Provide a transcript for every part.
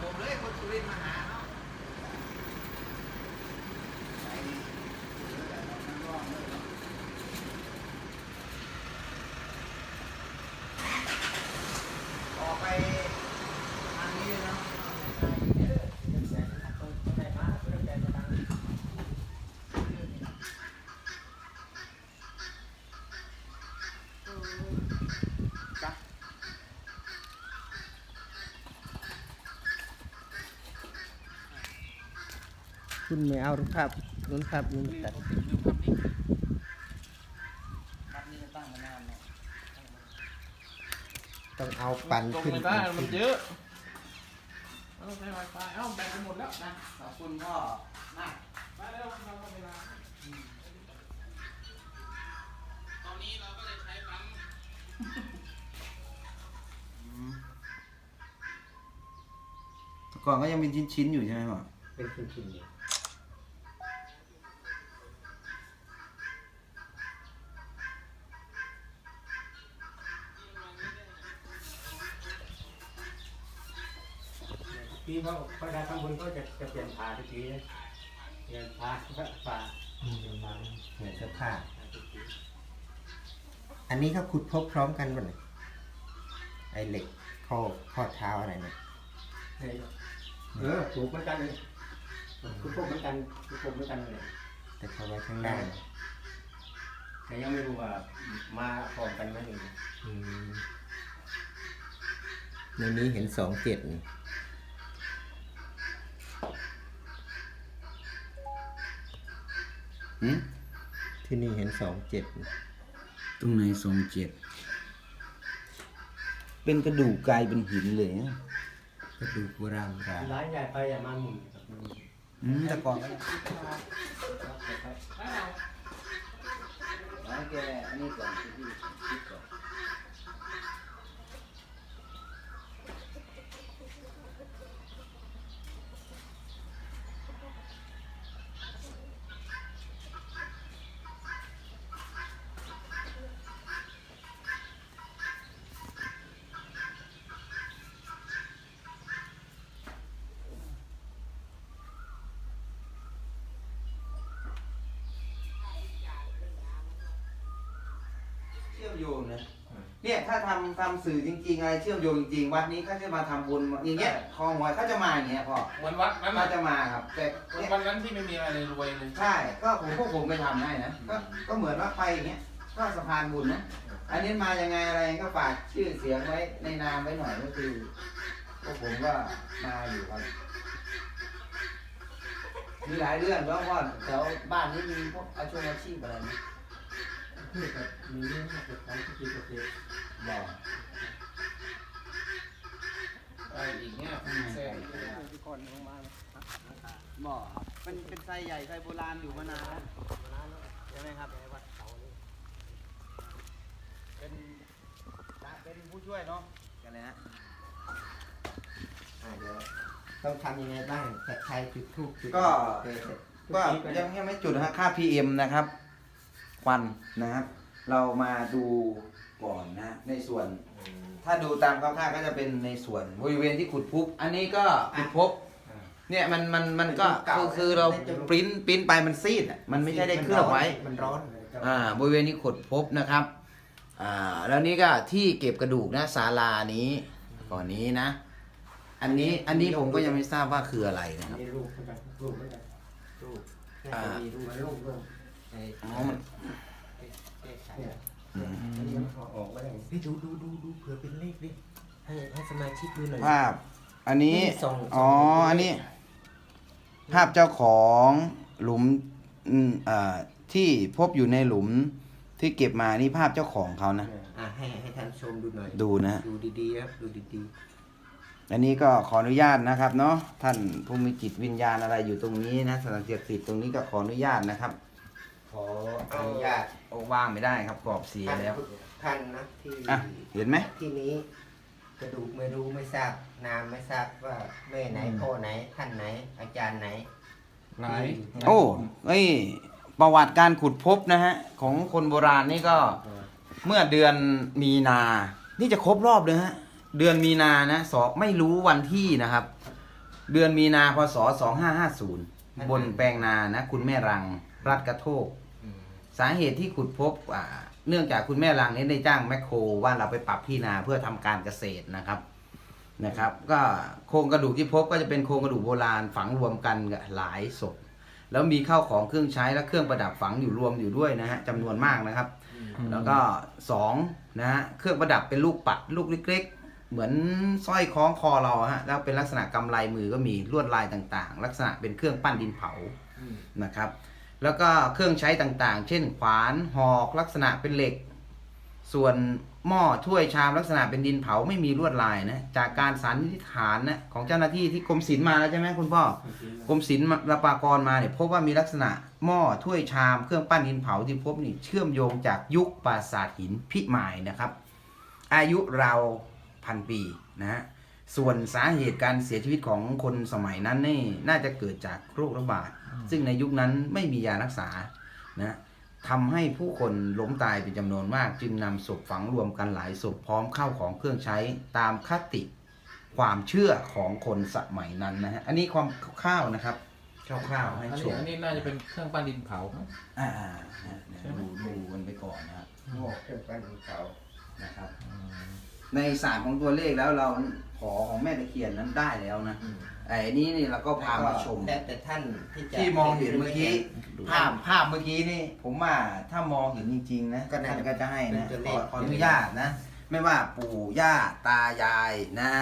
ผมเลยคนสุรินทร์มาหาเนาะไปเออมันร้อนเลยเนาะออกไปทางนี้เนาะ คุณไม่เอารูปภาพนู้นภาพนู้นตัดครับนี่ตั้นานเนาะต้องเอาปั่นขึ้นไม่ได้มันเยอะเอาใช้ไวไฟเอาแบตจะหมดแล้วนะขอบคุณพ่อมากไปแล้วเราหมดเวลาตอนนี้เราก็เลยใช้ปั๊มก่อนก็ยังเป็นชิ้นๆอยู่ใช่ไหมพ่อเป็นชิ้นๆอยู่ ที่เขาเขาได้ข้างบนก็จะจะเปลี่ยนผ่าทุกทีนะเปลี่ยนผ่าผ่าอืมเหมือนเสื้อผ้าอันนี้เขาขุดพบพร้อมกันป่ะเนี่ยไอเหล็กข้อข้อเท้าอะไรเนี่ยเออถูกเหมือนกันเลยคือพวกเหมือนกันคือพวกเหมือนกันเลยแต่เขาไว้ข้างล่างแต่ยังไม่รู้ว่ามาพร้อมกันไหมหรือ อืมในนี้เห็นสองเจ็ดนี่ หืมที่นี่เห็นสองเจ็ดตรงไหนทรงเจ็ดเป็นกระดูกกลายเป็นหินเลยนะกระดูกโบราณโบราณร้ายใหญ่ไปอย่ามาหมุนครับอืมแต่ก่อนก็แล้วเราร้านแกอันนี้ก่อนที่พี่คิดก่อน อมโยงนะเนี่ยถ้าทำทำสื่อจริงๆอะไรเชื่อมโยงจริงๆวัดนี้เขาจะมาทำบุญอย่างเงี้ยคลองหวยเขาจะมาอย่างเงี้ยพ่อวันวัดนั้นเขาน่ะจะมาครับ แต่เนี่ยวันนั้นที่ไม่มีอะไรเลยรวยเลยใช่ก็ผมพวกผมไปทำได้นะก็ก็เหมือนว่าไปอย่างเงี้ยก็สะพานบุญนะอันนี้มายังไงอะไรก็ฝากชื่อเสียงไว้ในนามไว้หน่อยก็คือพวกผมก็มาอยู่ครับมีหลายเรื่องแล้วว่าแถวบ้านนี้มีพวกอาชีพอาชีพอะไรไห มคือแบบมีเรื่องเกิดการที่เกิดบอกอะไรอีกเนี่ยแซ่บบอกเป็นเป็นไซใหญ่ไซโบราณอยู่มานานใช่ไหมครับเป็นเป็นผู้ช่วยเนาะกันเลยฮะอ่าเดี๋ยวต้องทำยังไงบ้างแต่ใครจุดทูบจุดก็ก็ยังยังไม่จุดฮะค่า PM นะครับ ควันนะครับ เรามาดูก่อนนะ ในส่วน ถ้าดูตามคร่าวๆก็จะเป็นในส่วนบริเวณที่ขุดพบอันนี้ก็ขุดพบเนี่ยมันมันมันก็คือคือเราปริ้นปริ้นไปมันซีดอะมันไม่ใช่ได้เคลือบไว้มันร้อนอ่าบริเวณนี้ขุดพบนะครับอ่าแล้วนี่ก็ที่เก็บกระดูกนะศาลานี้ก่อนนี้นะ อันนี้อันนี้ผมก็ยังไม่ทราบว่าคืออะไรนะครับมีรูปเหมือนกันรูปเหมือนกันรูปอ่ามีรูปมันรูปรูปไอ๋อมันออันนี้มันออกมาได้พี่ดูดูดูดูเผื่อเป็นเลขดิให้ให้สมาชิกดูหน่อย ภาพ อันนี้ นี่ส่งอ๋อส่งอันนี้ ภาพเจ้าของหลุมอืมอ่าที่พบอยู่ในหลุมที่เก็บมานี่ภาพเจ้าของเขานะ อะให้ให้ท่านชมดูหน่อย ดูนะ ดูดีๆครับดูดีอันนี้ก็ขออนุญาตนะครับเนาะท่านผู้มีจิตวิญญาณอะไรอยู่ตรงนี้นะสถานเสียสิทธิ์ตรงนี้ก็ขออนุญาตนะครับ ขออนุญาตโอ้ว่างไม่ได้ครับกรอบเสียท่านแล้ว ท่านนะที่อะเห็นไหม ที่นี้ กระดูกไม่รู้ไม่ทราบ นามไม่ทราบว่าแม่ไหนพ่อไหน ท่านไหน อาจารย์ไหนหลายโอ้เอ้ยประวัติการขุดพบนะฮะ ของคนโบราณนี่ก็เมื่อเดือนมีนา นี่จะครบรอบเลยฮะ เดือนมีนานะสอบไม่รู้วันที่นะครับ เดือนมีนาพศ2550 บนแปลงนานะ คุณแม่รัง รัดกระโทกอืม สาเหตุที่ขุดพบอ่าเนื่องจากคุณแม่รังนี้ได้จ้างแมคโครว่าเราไปปรับที่นาเพื่อทำการเกษตรนะครับนะครับ ก็โครงกระดูกที่พบก็จะเป็นโครงกระดูกโบราณฝังรวมกันกับหลายศพแล้วมีข้าวของเครื่องใช้และเครื่องประดับฝังอยู่รวมอยู่ด้วยนะฮะจำนวนมากนะครับ แล้วก็สองนะฮะเครื่องประดับเป็นลูกปัดลูกเล็กๆ เหมือนสร้อยคล้องคอเราอะฮะแล้วเป็นลักษณะกำไลมือก็มีลวดลายต่างๆ ลักษณะเป็นเครื่องปั้นดินเผาอืมนะครับ แล้วก็เครื่องใช้ต่างๆ เช่นขวานหอกลักษณะเป็นเหล็ก ส่วนหม้อถ้วยชามลักษณะเป็นดินเผาไม่มีลวดลายนะจากการสันนิษฐานนะของเจ้าหน้าที่ที่กรมศิลป์มาแล้วใช่ไหมคุณพ่อกรมศิลป์ระปากรมาเนี่ยพบว่ามีลักษณะหม้อถ้วยชามเครื่องปั้นดินเผาที่พบนี่เชื่อมโยงจากยุคปราสาทหินพิมายนะครับ อายุราวพันปีนะฮะส่วนสาเหตุการเสียชีวิตของคนสมัยนั้นนี่น่าจะเกิดจากโรคระบาด ซึ่งในยุคนั้นไม่มียารักษานะทำให้ผู้คนล้มตายเป็นจำนวนมาก จึงนำศพฝังรวมกันหลายศพพร้อมเข้าของเครื่องใช้ตามคติความเชื่อของคนสมัยนั้นนะฮะอันนี้ความคร่าวๆนะครับคร่าวๆให้อันชนี้มอันนี้น่าจะเป็นเครื่องปั้นดินเผามั้งอ่าๆดูดูกันไปก่อนนะครับโอ้เครื่องปั้นดินเผานะครับในศาสตร์ของตัวเลขแล้วเราขอของแม่ตะเคียนนั้นได้แล้วนะอืม ไอ้นี่นี่เราก็พามาชม แล้วแต่ท่านที่จะที่มองเห็นเมื่อกี้ดูภาพภาพเมื่อกี้นี่ ผมว่าถ้ามองเห็นจริงๆนะก็น่าท่านจะก็จะให้นะเป็นตัวขเลอขขออนุญาตนะ ไม่ว่าปู่ย่าตายายนะ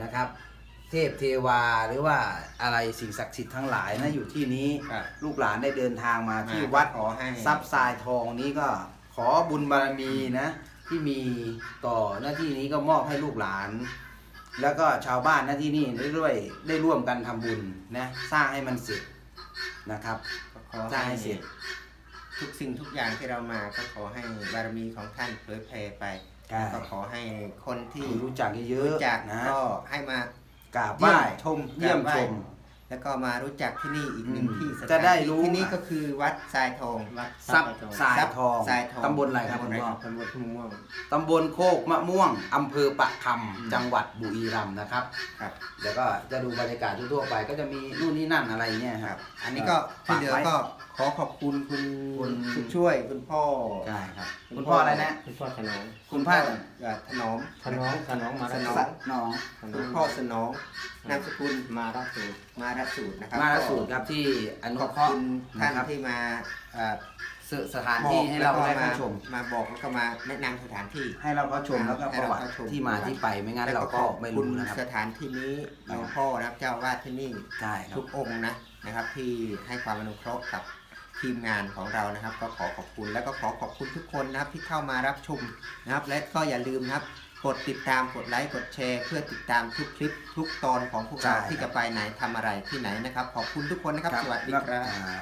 นะครับ เทพเทวาหรือว่าอะไรสิ่งศักดิ์สิทธิ์ทั้งหลายนะอยู่ที่นี้ครับลูกหลานได้เดินทางมาที่วัดขอให้ ทรัพย์ทรายทองนี้ก็ขอบุญบารมีนะ ที่มีต่อหน้าที่นี้ก็มอบให้ลูกหลาน แล้วก็ชาวบ้านหน้าที่นี่ได้ด้วยได้ร่วมกันทำบุญนะสร้างให้มันเสร็จนะครับขอสร้างให้เสร็จ ทุกสิ่งทุกอย่างที่เรามาก็ขอให้บารมีของท่านเผยแผ่ไปใช่ ก็ขอให้คนที่รู้จักเยอะรู้จักๆนะก็ให้มากราบไหว้เยี่ยมชมเยี่ยมกราบไหว้ชม แล้วก็มารู้จักที่นี่อีกหนึ่งอืมที่สถานจะได้รู้ ที่นี่ก็คือวัดทรายทอง วัดทรัพย์ทรายทองทรายทองตำบลอะไรครับคุณพ่อตำบลทุ่งม่วง ตำบลโคกมะม่วง อำเภอปะคำจังหวัดบุรีรัมย์นะครับ ครับเดี๋ยวก็จะดูบรรยากาศทั่วๆไป ก็จะมีนู่นนี่นั่นอะไรเงี้ยครับอันนี้ก็ที่เหลือก็ขอขอบคุณคุณคุณคุณช่วยคุณพ่อ ใช่ครับ คุณพ่ออะไรนะ คุณพ่อถนอมคุณพ่อเอ่อถนอมถนอมถนอมมาสรับนอสัมตน้องถนคุอณมพ่อสนองนามสกุลมารับสูตรมารัสูตรนะครับมาลสูตรครับที่อนุขอบเคราะคุห์ณท่านนะครับที่มาเอ่อสสถานที่ให้เราได้มาเข้าชม มาบอกแล้วก็มาแนะนำสถานที่ ให้เราเข้าชมแล้วก็ประวัติให้เราเข้าชม ที่มาที่ไปไม่งั้นเราก็ไม่รู้นะครับสถานที่นี้หลวงพ่อนะครับเจ้าอาวาดที่นี่ ใช่ครัทุบกองค์นะนะครับที่ให้ความอนุเคราะห์กับ ทีมงานของเรานะครับ ก็ขอขอบคุณแล้วก็ขอขอบคุณทุกคนนะครับที่เข้ามารับชมนะครับ และก็อย่าลืมนะครับ กดติดตามกดไลค์กดแชร์ เพื่อติดตามทุกคลิปทุกตอนของพวกเราใช่ที่จะไปไหนทำอะไรที่ไหนนะครับ ขอบคุณทุกคนนะครับสวัสดีครับอ่า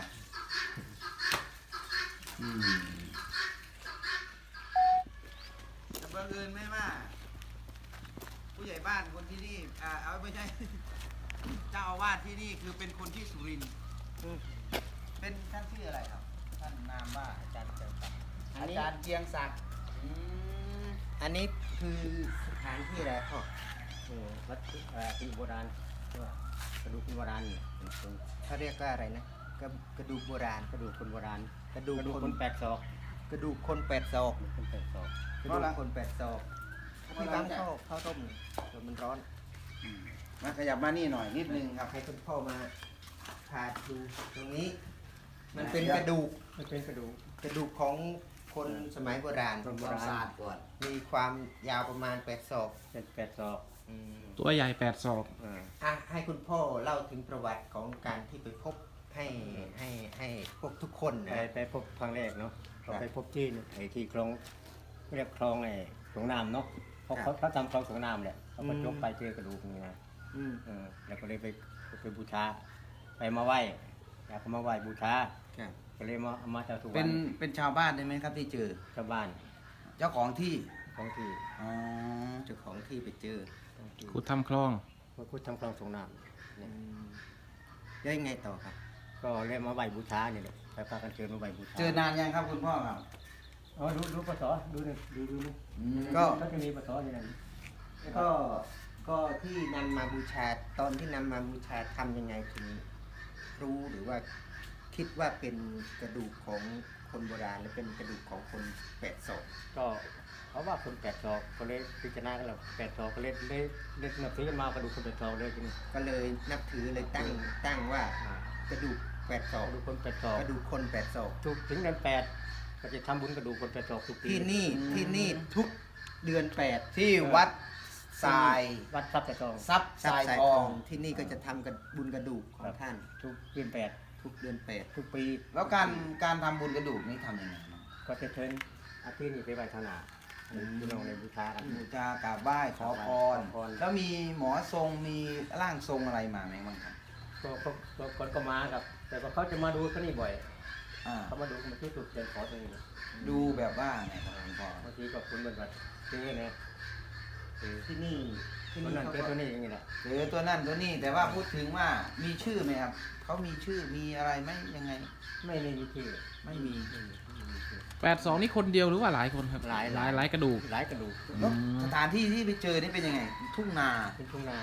อืมแต่บังเอิญไม่ว่า ผู้ใหญ่บ้านคนที่นี่อ่าเอาไม่ใช่ เจ้าอาวาสที่นี่คือเป็นคนที่สุรินทร์ เป็นท่านชื่ออะไรครับ ท่านนามว่าอาจารย์เกียงศักดิ์อันอานี้จารย์เกียงศักดิ์อืมอันนี้คือสถานที่อะไรพ่อเออวัดเอ่อที่โบราณที่ว่ากระดูกคนโบราณเนี่ยเป็นคนเขาเรียกว่าอะไรนะกระกระดูกโบราณ กระดูกคนโบราณกระดูกกระดูกคคนนแปดศอกกระดูกคนแปดศอกคนแปดศอกกระดูกคนแปดศอกพี่บังเข้าเข้าต้มเดี๋ยวมันร้อนอืมมาขยับมานี่หน่อยนิดนึงครับ ให้คุณพ่อมาพาดูตรงนี้ มันเป็นกระดูกมันเป็นกระดูกกระดูกของคนสมัยโบราณคนโบความราณ สะอาดก่อนมีความยาวประมาณแปดศอกเป็นแปดศอกอืมตัวใหญ่แปดศอก อ่าอะให้คุณพ่อเล่าถึงประวัติของการที่ไปพบให้ให้ให้พวกทุกคนไปนะ ไปพบครั้งแรกเนาะครัเราบไปพบที่ไอ้ที่คลองเรียกคลองไอ้สงน้ำเนาะเขาครัเขาบเขาทำคลองสงน้ำแหละเขาก็อืม ยกไปเจอกระดูกนี่นะอืม เออแล้วก็เลยไปไปบูชาไปมาไหว้ แล้วก็มาไหว้บูชาครับก็เลยมาเอามาจากทุกวัเป็นนเป็นชาวบ้านได้ไหมครับที่เจอ ชาวบ้านเจ้าของที่ของที่อ๋อเจ้าของที่ไปเจอของที่ขุดทำคลอง มาพูดทำคลองสงน้ำอืมแล้วยังไงต่อครับ ก็เลยมาไหว้บูชาเนี่ยแหละไปพากันเชิญมาไหว้บูชาเจอนานยังครับคุณพ่อครับอ๋อดูดูปศดูนี่ดูดูนี่อืมก็ ก็จะมีปศอยู่นั่นก็ก็ที่นำมาบูชาตอนที่นำมาบูชาทำยังไงถึง รู้หรือว่าคิดว่าเป็นกระดูกของคนโบราณหรือเป็นกระดูกของคนแปดศอกก็เขาว่าคนแปดศอกก็เลยพิจารณากันแล้วแปดศอกก็เลยเลยเลยนับถือกันมากระดูกคนแปดศอกเลยทีนี้ก็เลยนับถือเลยตั้งตั้งว่าอ่ากระดูกแปดศอกกระดูกคนแปดศอกกระดูกคนแปดศอกทุกถึงเดือนแปดก็จะทำบุญกระดูกคนแปดศอกทุกปีที่นี่ที่นี่ทุกเดือนแปดที่วัด ทรายวัดทรัพย์แปดศอกทรัพย์ทรัทพรายย์สายททอองงที่นี่ก็จะทำกันบุญกระดูกของครับท่าน ทุกเดือนแปดทุกเดือนแปดทุกปีแล้วการการทำบุญกระดูกนี่ทำยังไงบ้างก็จะเชิญอาทิตย์นี้ไปไหว้ทางหนาพี่น้องในบูชากัน บูชากราบไหว้ขอพรขอพร แล้วมีหมอทรงมีร่างทรงอะไรมาไหมบ้างครับก็ก็ก็คนก็มาครับ แต่ก็เขาจะมาดูที่นี่บ่อย อ่าเขามาดูมาที่จุดเชิญขอตรงนี้ดูแบบว่าไงครับหลวงพ่อบางทีก็คุณเหมือนแบบซื้อนะซื้อ ที่นี่ที่ตัวนี่นั้นเขาซื้อก็ตัวนี้อย่างนี้แหละหรือตัวนั่นตัวนี้แต่ว่าพูดถึงว่ามีชื่อไหมครับเขามีชื่อมีอะไรไหมยังไง ไม่ไม่มีที่ไม่มี ไม่มีไม่มีที่แปดสองนี่คนเดียวหรือว่าหลายคนครับหลายหลายหลายกระดูก หลายกระดูกแล้วสถานที่ที่ไปเจอนี่เป็นยังไง ทุ่งนาเป็นทุ่งนา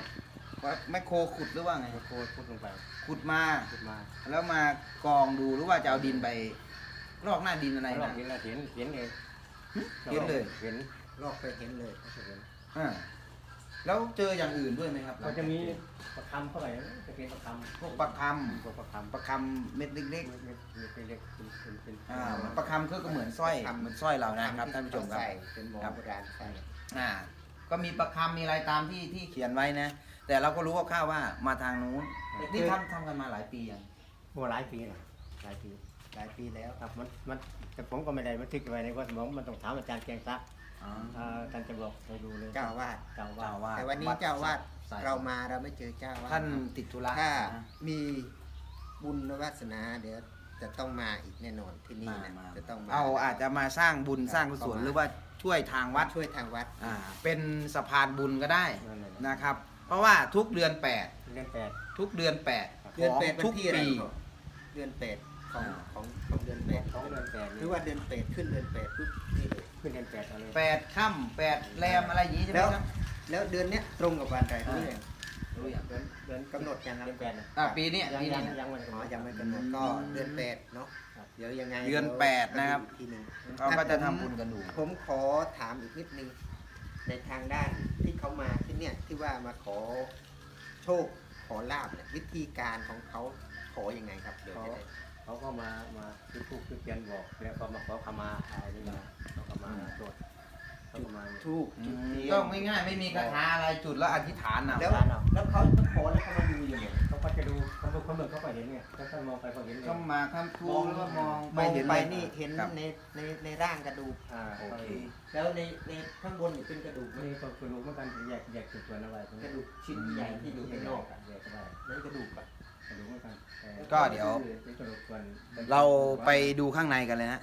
ว่าแมคโครขุดหรือว่าไง โคตรพุดลงไปขุดมา พุดมาแล้วมากองดูหรือว่าจะเอาดินไปลอกหน้าดินอะไรรอบนะนี้เราเห็นเห็นเองเห็นเลย เห็นลอกไปเห็นเลย เห็น อ่าแล้วเจออย่างอื่นด้วยไหมครับก็จะมีประคำเข้าไปจะเป็นประคำพวกปลาคพวกประคำำปลาคำเม็ดเล็กเล็กเล็กเล็กเป็นเป็นเป็นๆอ่าปลาคำก็ก็เหมือนสร้อยเหมือนสร้อยเรานะครับท่านผู้ชมครับใส่เป็นหมอโบราณใส่อ่า ก็มีประคำมีอะไรตามที่ที่เขียนไว้นะ แต่เราก็รู้คร่าวๆว่ามาทางนู้นนี่ทำทำกันมาหลายปียังโบหลายปีนะหลายปีหลายปีแล้วครับมันมันแต่ผมก็ไม่ได้บันทึกไว้ในว่าสมองมันต้องถามอาจารย์เกียงซักดิ์ อ๋อ อ่าอาจารย์จะบอกให้ดูเลยเจ้าอาวาดเจ้าว่าเจ้าอาวาสแต่วันนี้เจ้าอาวาดสาย เรามาเราไม่เจอเจ้าอาวาดท่านติดธุระถ้านะ มีบุญวาสนาเดี๋ยวจะต้องมาอีกแน่นอนที่นี่มานะมา จะต้องมาเอาอาจจะมาสร้างบุญสร้างกุศลหรือว่าช่วยทางวัวัดดช่วยทางวัด อ่าเป็นสะพานบุญก็ได้นั่นแหละ นะครับ เพราะว่าทุกเดือนเดือนแปด 8 ทุกเดือน8เดือนแปดขวังทุนกที่อะไรปี ครับ เดือนแปดของอ่าของของเดือนแปดของเดือนแปดหรือว่าเดือนแปดขึ้นเดือนแปดปุ๊บนี่เลย ขึ้นเดือนแปดเอาเลย8ค่ำ8แรมอะไรอย่างนี้ใช่ไหมแล้ว ครับแล้วเดือนเนี้ยตรงกับวันอะไรอ่ารู้ยังรู้อย่างเดือนเดือนกำหนดยังครับ เดือนแปดนะอ่าปีเนี้ยยังปียันี้งยังไม่ได้อ๋กำหนดอยังไม่กำหนดก็เดือนแปดเนาะครับเดี๋ยวยังไงเดือนดี๋ยวแปดนะครับ อีกทีหนึ่ง เขาก็จะทำบุญกันดู ผมขอถามอีกนิดนึง ในทางด้านที่เขามาที่เนี่ยที่ว่ามาขอโชคขอลาบเนี่ยวิธีการของเขาขอยังไงครับเดี๋ยวจะได้ เขาก็มามาคือผู้คือเขียนบอกแล้วก็มาขอขมาอะไรนี่นะเขาก็มาตรวจเขาก็มาทูบอืจุดมเทียก็นง่ายๆไม่มีคาถาอะไรจุดแล้วอธิษฐานเอาแล้วแล้วเขาขอแล้วเขามาดูยังไงเขาก็จะดูเขาดูเขาเหมือนเขาก็เห็นไงถ้าเขามองไปเขาเห็นไงก็มาคำทูลแล้วก็มองมองเห็นไปเลยนี่เห็นครับ ในในในร่างกระดูก อ่าโอเค แล้วในในข้างบนนี่เป็นกระดูกไหมนี่ก็คือรู้เหมือนกันแยกแยกจุดส่วนเอาไว้ตรงกนี้ระดูกชิ้นใหญ่ที่อยู่ข้างนอกแยกก็ได้ นั่นกระดูกอะรู้เหมือน กันก็เดี๋ยวเป็นกระดูกส่วนเราไปดูข้างในกันเลยนะ